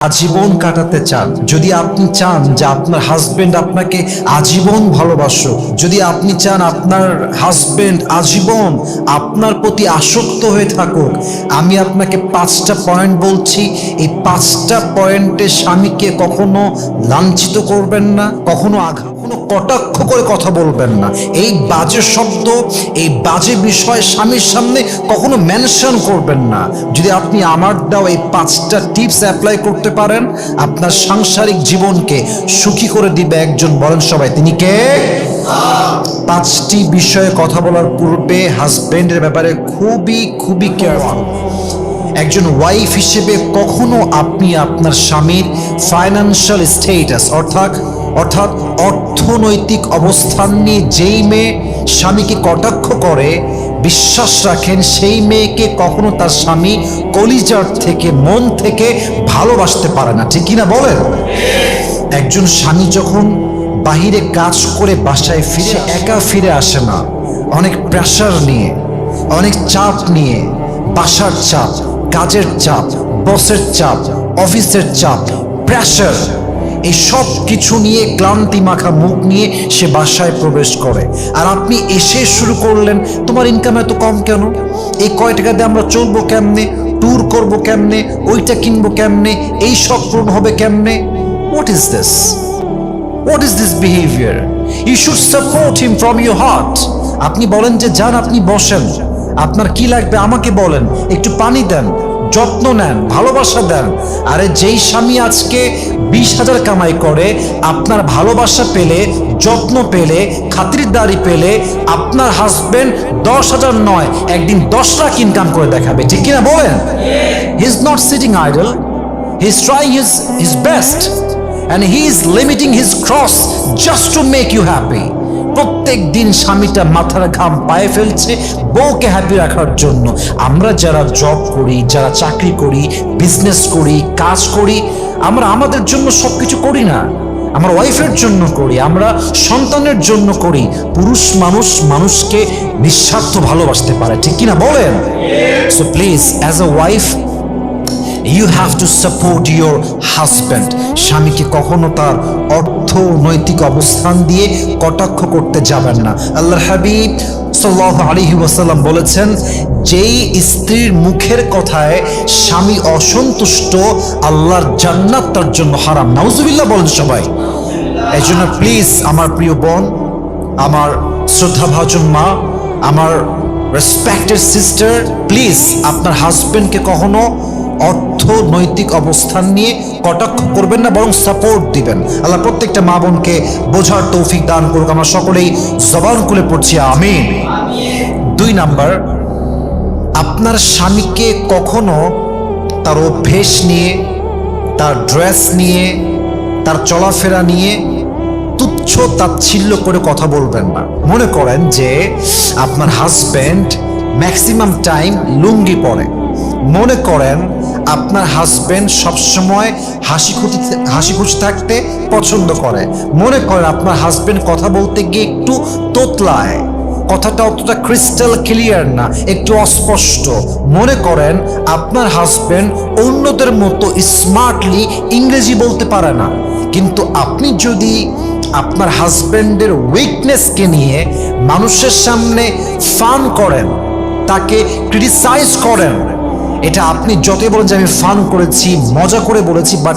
আজীবন কাটাতে চান। যদি আপনি চান যে আপনার হাজবেন্ড আপনাকে আজীবন ভালোবাসো যদি আপনি চান আপনার হাজবেন্ড আজীবন আপনার প্রতি আসক্ত হয়ে থাকুক, আমি আপনাকে পাঁচটা পয়েন্ট বলছি। এই পাঁচটা পয়েন্টে স্বামীকে কখনো লাঞ্ছিত করবেন না, কখনো আঘাত কটাক্ষ করে কথা বলবেন না। এই বাজে শব্দ, এই বাজে বিষয় স্বামীর সামনে কখনো মেনশন করবেন না। যদি আপনি আমার দাও এই পাঁচটা টিপস অ্যাপ্লাই করতে পারেন, আপনার সাংসারিক জীবনকে সুখী করে দিবে একজন বলেন সবাই। তিনি কে? পাঁচটি বিষয়ে কথা বলার পূর্বে হাজবেন্ডের ব্যাপারে খুবই খুবই কেয়ারফুল একজন ওয়াইফ হিসেবে কখনো আপনি আপনার স্বামীর ফাইন্যান্সিয়াল স্টেটাস অর্থাৎ অর্থাৎ অর্থনৈতিক অবস্থান নিয়ে যেই মেয়ে স্বামীকে কটাক্ষ করে বিশ্বাস রাখেন সেই মেয়েকে কখনো তার স্বামী কলিজার থেকে মন থেকে ভালোবাসতে পারে না। ঠিক কিনা বলেন? একজন স্বামী যখন বাহিরে কাজ করে বাসায় ফিরে একা ফিরে আসে না অনেক প্রেশার নিয়ে অনেক চাপ নিয়ে বাসার চাপ কাজের চাপ বসের চাপ অফিসের চাপ প্রেশার এই সব কিছু নিয়ে, ক্লান্তি মাখা মুখ নিয়ে সে বাসায় প্রবেশ করে। আর আপনি এসে শুরু করলেন, তোমার ইনকাম এত কম কেন? এই কয় টাকা দিয়ে আমরা চলবো কেমনে? ট্যুর করব কেমনে? ওইটা কিনবো কেমনে? এই সব পূরণ হবে কেমনে? What is this what is this behaviour you should support him from your heart আপনি বলেন যে যান আপনি বসেন। আপনার কি লাগবে আমাকে বলেন? একটু পানি দেন। যত্ন নেন ভালোবাসা দেন। আরে যেই স্বামী আজকে বিশ হাজার কামাই করে আপনার ভালোবাসা পেলে যত্ন পেলে খাতিরদারি পেলে আপনার হাজবেন্ড দশ হাজার নয় একদিন দশ লাখ ইনকাম করে দেখাবে। ঠিক কিনা বলেন? He is not sitting idle he is trying his his best and he is limiting his cross just to make you happy প্রত্যেক দিন স্বামীটা মাথার ঘাম পায়ে ফেলছে বউকে হ্যাপি রাখার জন্য। আমরা যারা জব করি, যারা চাকরি করি বিজনেস করি, কাজ করি, আমরা আমাদের জন্য সব কিছু করি না। আমরা ওয়াইফের জন্য করি, আমরা সন্তানের জন্য করি। পুরুষ মানুষ মানুষকে নিঃস্বার্থ ভালোবাসতে পারে, ঠিক কিনা বলেন? So please as a wife you have to support your husband স্বামীকে কখনো তার অর্থনৈতিক অবস্থান দিয়ে কটাক্ষ করতে যাবেন না। আল্লাহ হাবিব সাল্লাহ আলহি ওয়াসাল্লাম বলেছেন, যেই স্ত্রীর মুখের কথায় স্বামী অসন্তুষ্ট, আল্লাহর জান্নাত তার জন্য হারাম। নাউজুবিল্লাহ বলেন সবাই। এই জন্য প্লিজ আমার প্রিয় বোন, আমার শ্রদ্ধাভাজন মা, আমার রেসপেক্টেড সিস্টার প্লিজ আপনার হাজবেন্ডকে কখনো অর্থনৈতিক অবস্থান নিয়ে কটাক্ষ করবেন না, বরং সাপোর্ট দিবেন। আল্লাহ প্রত্যেকটা মা বোনকে বোঝার তৌফিক দান করুক। আমরা সকলেই জবান খুলে পড়ছি, আমিন। দুই নাম্বার, আপনার স্বামীকে কখনো তার অভ্যেস নিয়ে, তার ড্রেস নিয়ে, তার চলাফেরা নিয়ে তুচ্ছ তাচ্ছিল্য করে কথা বলবেন না। মনে করেন যে আপনার হাজব্যান্ড ম্যাক্সিমাম টাইম লুঙ্গি পরে। মনে করেন আপনার হাজব্যান্ড সবসময় হাসি খুশি হাসি খুশি থাকতে পছন্দ করে। মনে করেন আপনার হাজব্যান্ড কথা বলতে গিয়ে একটু তোতলায়। কথাটা অতটা ক্রিস্টাল ক্লিয়ার না, একটু অস্পষ্ট। মনে করেন আপনার হাজবেন্ড অন্যদের মতো স্মার্টলি ইংরেজি বলতে পারে না। কিন্তু আপনি যদি আপনার হাজবেন্ডের উইকনেসকে নিয়ে মানুষের সামনে ফান করেন, তাকে ক্রিটিসাইজ করেন এটা আপনি যতই বলেন যে আমি ফান করেছি মজা করে বলেছি বাট